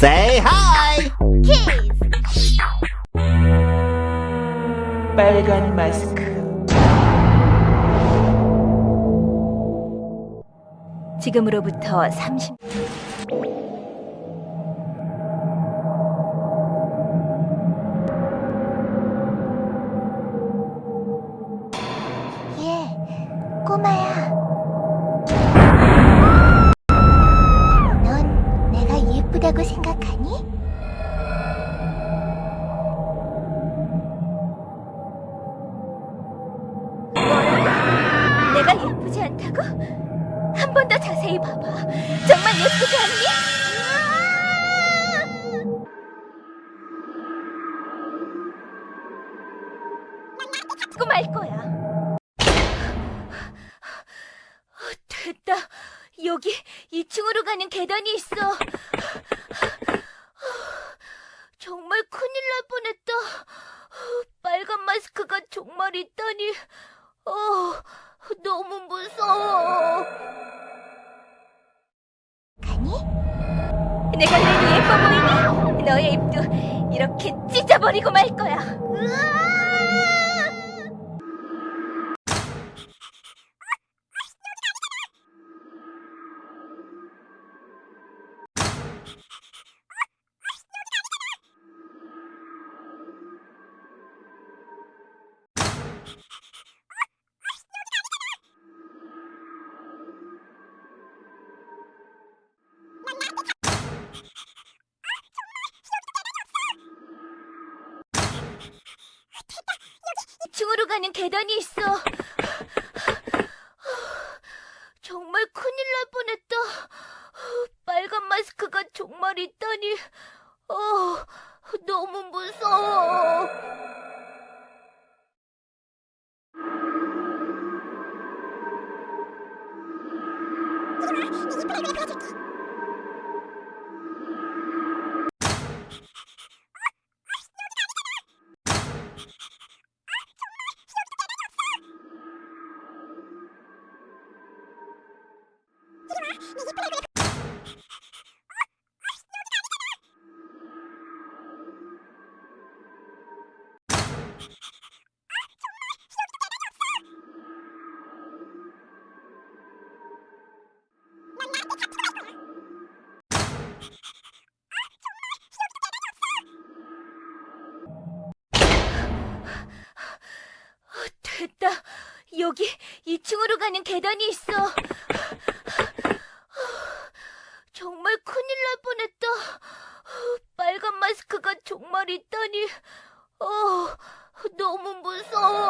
Say hi. 키스 빨간 마스크 지금으로부터 30 예, 꼬마야. 내가 예쁘지 않다고? 한 번 더 자세히 봐봐. 정말 예쁘지 않니? 자꾸 말 거야. 어, 됐다. 여기 2층으로 가는 계단이 있어. 정말 큰일 날 뻔했다. 빨간 마스크가 정말 있다니. 어, 내가 그래도 예뻐 보이니? 너의 입도 이렇게 찢어버리고 말 거야. 이층 으로 가는 계단이 있어. 정말 큰일 날 뻔했다. 빨간 마스크가 정말 있다니. 어, 너무 무서워. 됐다. 여기 2층으로 가는 계단이 있어. 정말 큰일 날 뻔했다. 빨간 마스크가 정말 있다니. 어, 너무 무서워.